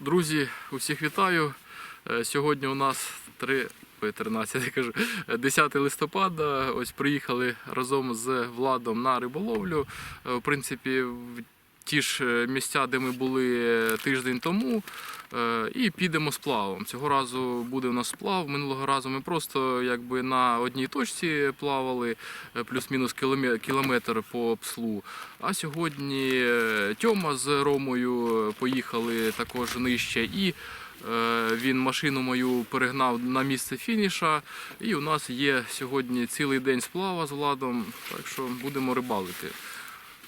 Друзі, усіх вітаю. Е, Сьогодні у нас 3, 13, я кажу, е, 10 листопада. Ось приїхали разом з Владом на риболовлю. Е, В принципі, ті ж е, місця, де ми були тиждень тому. Е, І підемо сплавом. Цього разу буде у нас сплав. Минулого разу ми просто якби на одній точці плавали, е, плюс-мінус кілометр по пслу. А сьогодні е, Тьома з Ромою поїхали також нижче. І е, він машину мою перегнав на місце фініша. І у нас є сьогодні цілий день сплава з Владом, так що будемо рибалити.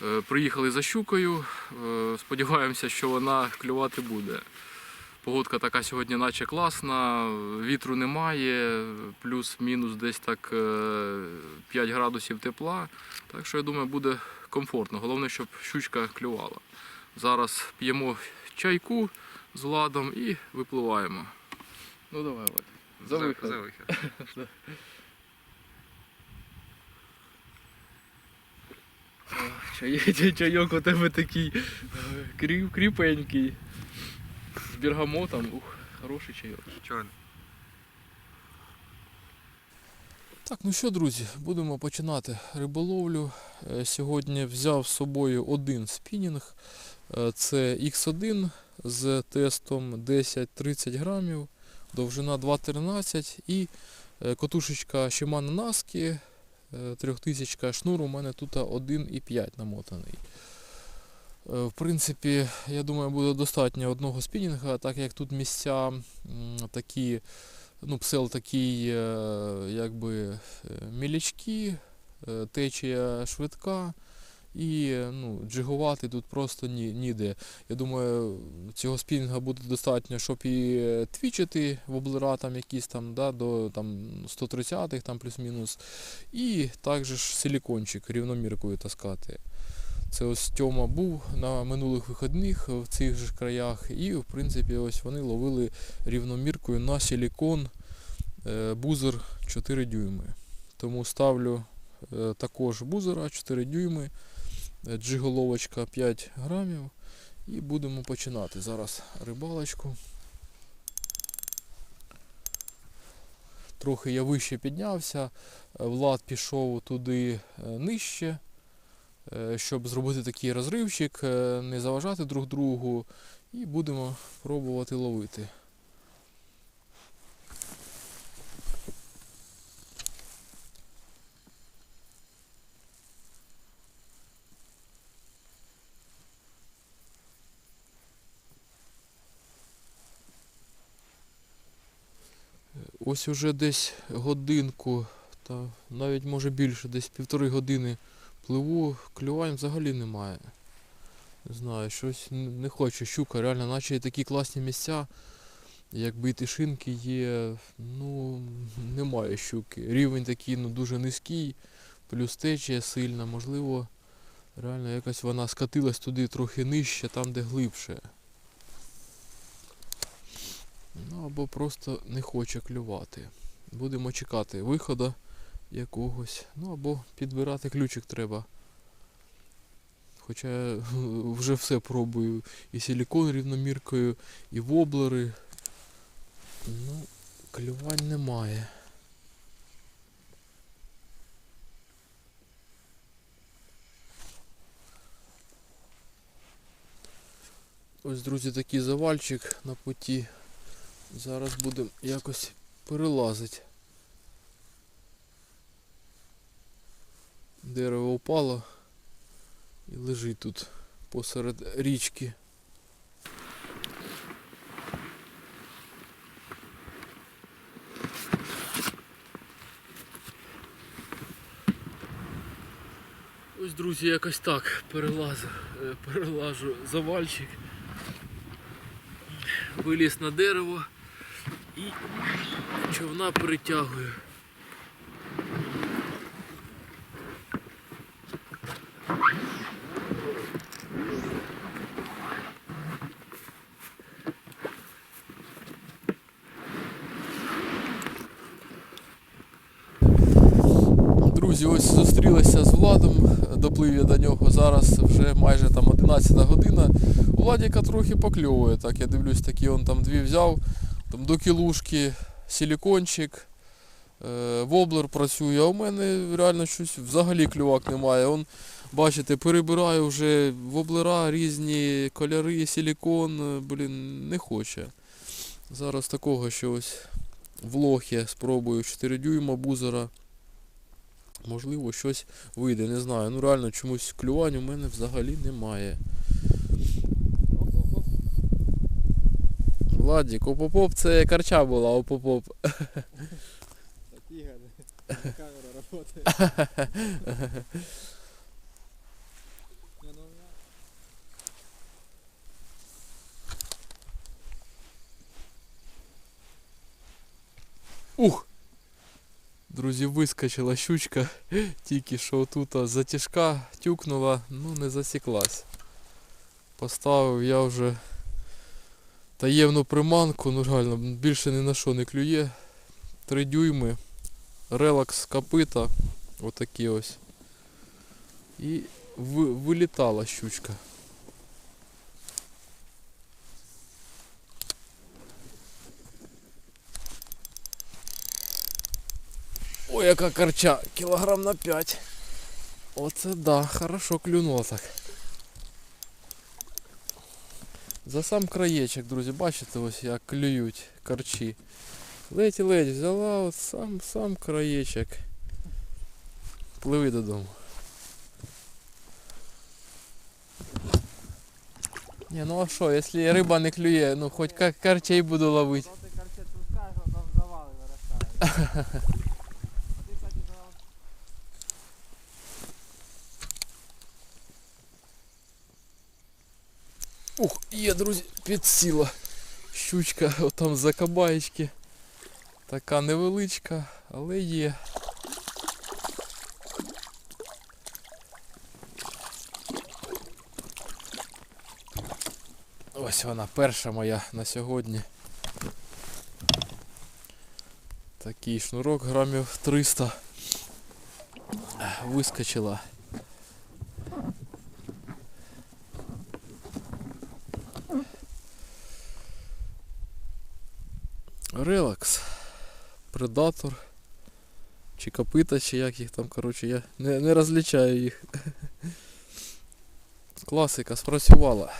Е, Приїхали за щукою. е, Сподіваємося, що вона клювати буде. Погодка така сьогодні, наче класна, вітру немає, плюс-мінус десь так е, 5 градусів тепла. Так що я думаю, буде комфортно. Головне, щоб щучка клювала. Зараз п'ємо чайку з Владом і випливаємо. Ну давай, Влад. За вихід. За вихід. Чай, чайок у тебе такий е, кріп, кріпенький. З бергамотом. Ух, хороший чайок. Чорний. Так, ну що, друзі, будемо починати риболовлю. Е, Сьогодні взяв з собою один спінінг. Е, Це X1 з тестом 10-30 грамів, довжина 2,13 і котушечка Shimano Naski 3000 шнур у мене тут 1,5 намотаний. Е, В принципі, я думаю, буде достатньо одного спінінга, так як тут місця такі ну, псел такий, е, якби е, мілячки, течія швидка і ну, джигувати тут просто ні, ніде. Я думаю, цього спінінга буде достатньо, щоб і е, твічити воблера там якісь там, да, до там, 130-х там плюс-мінус. І також ж силікончик рівноміркою таскати. Це ось Тьома був на минулих вихідних в цих же краях, і в принципі ось вони ловили рівноміркою на силікон е, бузер 4 дюйми. Тому ставлю е, також бузера 4 дюйми, джиголовочка 5 грамів. І будемо починати зараз рибалочку. Трохи я вище піднявся, е, Влад пішов туди е, нижче, е, щоб зробити такий розривчик, е, не заважати друг другу. І будемо пробувати ловити. Ось уже десь годинку, та навіть може більше, десь півтори години пливу, клювань взагалі немає. Не знаю, щось не хоче щука, реально, наче і такі класні місця, якби і тишинки є, ну немає щуки. Рівень такий ну, дуже низький, плюс течія сильна, можливо, реально якось вона скатилась туди трохи нижче, там де глибше. Ну або просто не хоче клювати. Будемо чекати виходу якогось. Ну або підбирати ключик треба. Хоча я вже все пробую. І силікон рівноміркою, і воблери. Ну, клювань немає. Ось, друзі, такий завальчик на путі. Зараз будемо якось перелазити. Дерево впало і лежить тут посеред річки. Ось, друзі, якось так перелазу, е, перелажу завальчик. Виліз на дерево і човна перетягую. друзі, ось зустрілися з Владом, доплив я до нього. Зараз вже майже там 11 година. Владіка трохи покльовує, так я дивлюсь, такі он там дві взяв, там до кілушки, силікончик, е, воблер працює, а у мене реально щось взагалі клювак немає. Он, бачите, перебираю вже воблера, різні кольори, силікон, е, блін, не хоче. Зараз такого що ось в лохі спробую 4 дюйма бузера. Можливо, щось вийде, не знаю. Ну реально чомусь клювань у мене взагалі немає. Владік, опоп це карча була, опоп. Так, Игорь, камера меня Ух! Друзі, вискочила щучка, тільки що тут затяжка тюкнула, ну не засіклась. Поставив я вже таємну приманку, ну реально більше ні на що не клює. Три дюйми, релакс копита, отакі ось. І ви- вилітала щучка. Ой, яка корча, кілограм на 5. Оце да, хорошо клюнуло так. За сам краєчок, друзі, бачите, ось як клюють корчі. Ледь ледь взяла от сам сам краєчок. Пливи додому. Не, ну а що, якщо риба не клює, ну хоч як корчей буду ловити. є, друзі, підсіла. Щучка отам за кабаєчки. Така невеличка, але є. Ось вона перша моя на сьогодні. Такий шнурок грамів 300. Вискочила. Релакс. Предатор. Чи копита, чи як їх там, коротше, я не, не розлічаю їх. Класика спрацювала.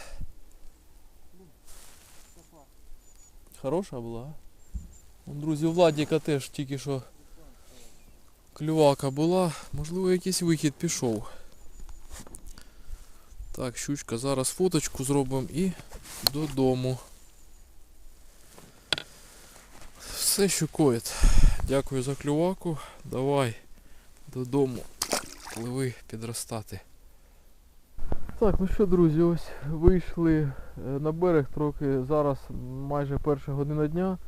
Хороша була. а? Друзі, у Владіка теж тільки що клювака була. Можливо, якийсь вихід пішов. Так, щучка, зараз фоточку зробимо і додому. Все що щукоїть. Дякую за клюваку. Давай додому. Пливи підростати. Так, ну що, друзі, ось вийшли е, на берег трохи. Зараз майже перша година дня.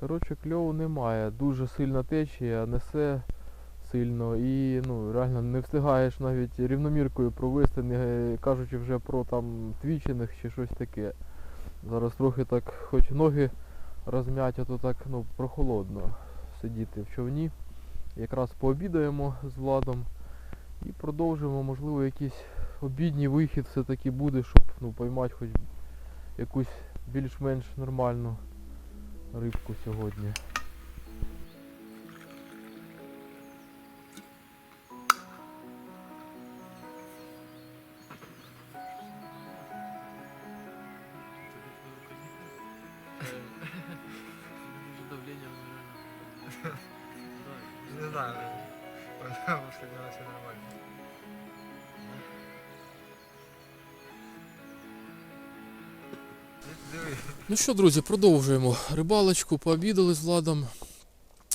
Коротше, кльову немає. Дуже сильна течія, несе сильно і ну, реально не встигаєш навіть рівноміркою провести, не кажучи вже про там твічених чи щось таке. Зараз трохи так, хоч ноги розм'ять, а то так ну, прохолодно сидіти в човні. Якраз пообідаємо з Владом і продовжимо, можливо, якийсь обідній вихід все-таки буде, щоб ну, поймати хоч якусь більш-менш нормальну рибку сьогодні. Не знаю. Она выходила все нормально. Ну що, друзі, продовжуємо рибалочку, пообідали з Владом.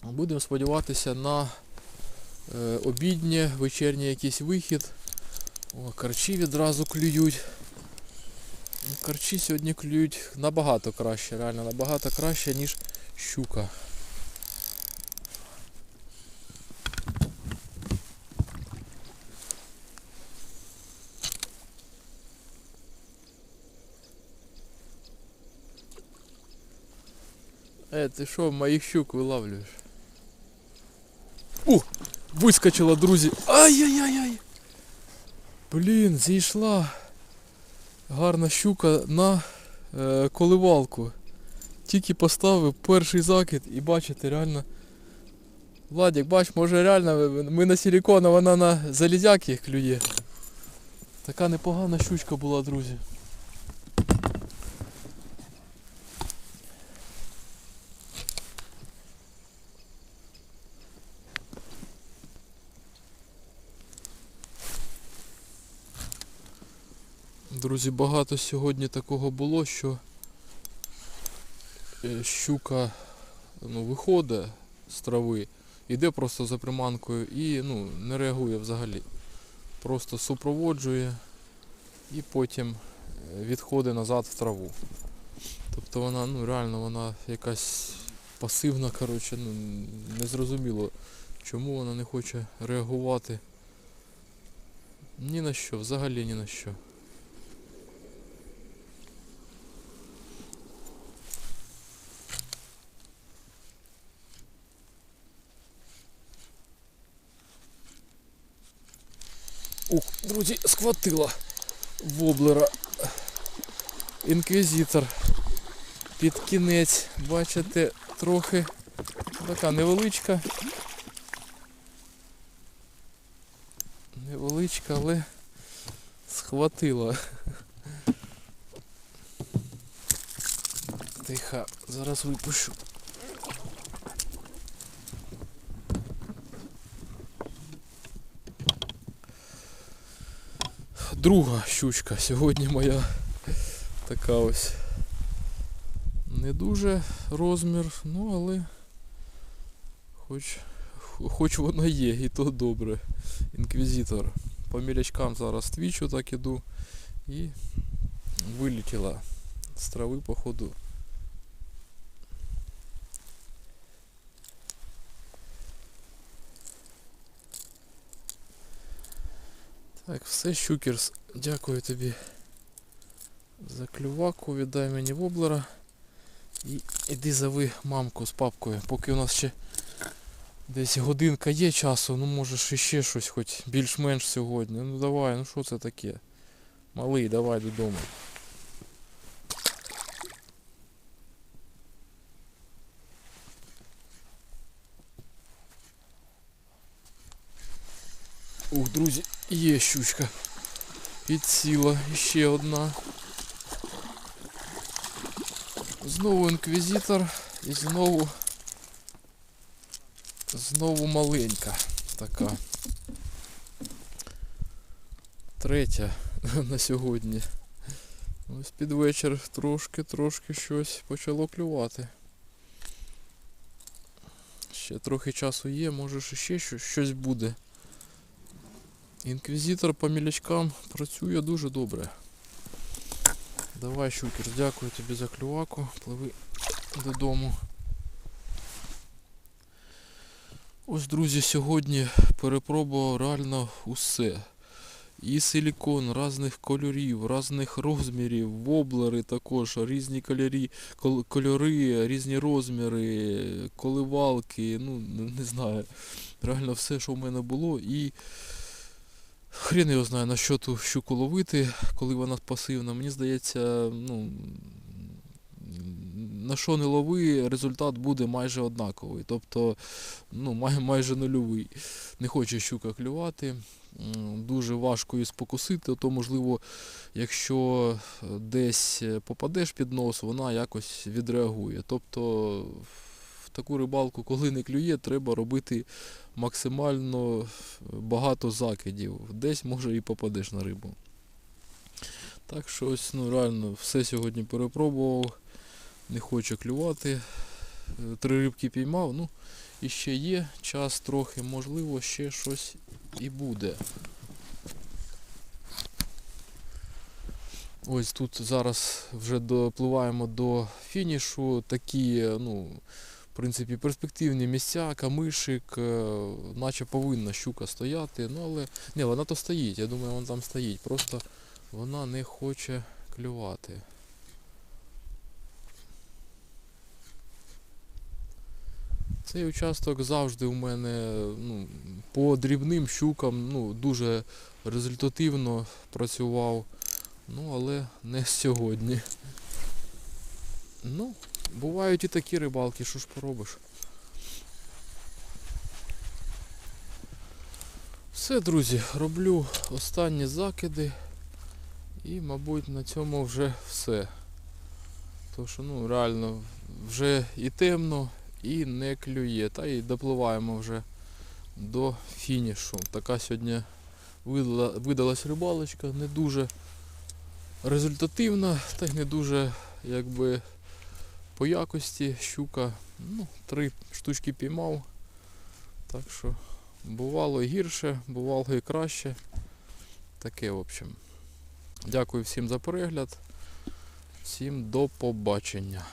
Будемо сподіватися на е, обіднє, вечірній якийсь вихід. О, карчі відразу клюють. Карчі сьогодні клюють набагато краще, реально набагато краще, ніж щука. Е, ти що, моїх щук вилавлюєш? Ух! Вискочила, друзі. Ай-яй-яй-яй! Блін, зійшла гарна щука на е, коливалку. Тільки поставив перший закид і бачите, реально. Владик, бач, може реально ми на силікон, вона на залізяки клює. Така непогана щучка була, друзі. Друзі, багато сьогодні такого було, що е, щука ну, виходить з трави, іде просто за приманкою і ну, не реагує взагалі. Просто супроводжує і потім е, відходить назад в траву. Тобто вона, ну реально вона якась пасивна, коротше, ну, незрозуміло, чому вона не хоче реагувати. Ні на що, взагалі ні на що. Ух, друзі, схватила воблера. Інквізитор. Під кінець, бачите, трохи така невеличка. Невеличка, але схватила. Тихо, зараз випущу. Друга щучка сьогодні моя така ось. Не дуже розмір, ну але хоч, хоч вона є, і то добре. Інквізитор. По мілячкам зараз твічу так іду і вилетіла з трави, походу. Так, все, Щукерс, дякую тобі за клюваку, віддай мені воблера. І іди зови мамку з папкою, поки у нас ще десь годинка є часу, ну можеш іще щось хоч більш-менш сьогодні. Ну давай, ну що це таке? Малий, давай додому. Ух, друзі, є щучка. Підсіла, ще одна. Знову інквізитор і знову знову маленька така. Третя на сьогодні. Ось під вечір трошки-трошки щось почало клювати. Ще трохи часу є, може ще щось буде. Інквізитор по мілячкам працює дуже добре. Давай, щукер, дякую тобі за клюваку. Пливи додому. Ось, друзі, сьогодні перепробував реально усе. І силікон різних кольорів, різних розмірів, воблери також, різні кольорі, кольори, різні розміри, коливалки, ну не знаю. Реально все, що в мене було. І Хрен його знає, на що ту щуку ловити, коли вона пасивна. Мені здається, ну, на що не лови, результат буде майже однаковий. Тобто ну, май, майже нульовий. Не хоче щука клювати. Дуже важко її спокусити, то можливо, якщо десь попадеш під нос, вона якось відреагує. Тобто таку рибалку, коли не клює, треба робити максимально багато закидів. Десь може і попадеш на рибу. Так що ось ну реально все сьогодні перепробував. Не хочу клювати. Е, Три рибки піймав. Ну, і ще є час трохи, можливо, ще щось і буде. Ось тут зараз вже допливаємо до фінішу. Такі, ну, в принципі, перспективні місця, камишик, е, наче повинна щука стояти. Ну, але ні, вона то стоїть, я думаю, вона там стоїть. Просто вона не хоче клювати. Цей участок завжди у мене ну, по дрібним щукам ну, дуже результативно працював. Ну, але не сьогодні. Ну, бувають і такі рибалки, що ж поробиш. Все, друзі, роблю останні закиди. І, мабуть, на цьому вже все. Тому що, ну, реально, вже і темно, і не клює. Та і допливаємо вже до фінішу. Така сьогодні видала, видалась рибалочка, не дуже результативна, та й не дуже якби по якості щука. Ну, три штучки піймав. Так що бувало гірше, бувало і краще. Таке, в общем. Дякую всім за перегляд. Всім до побачення.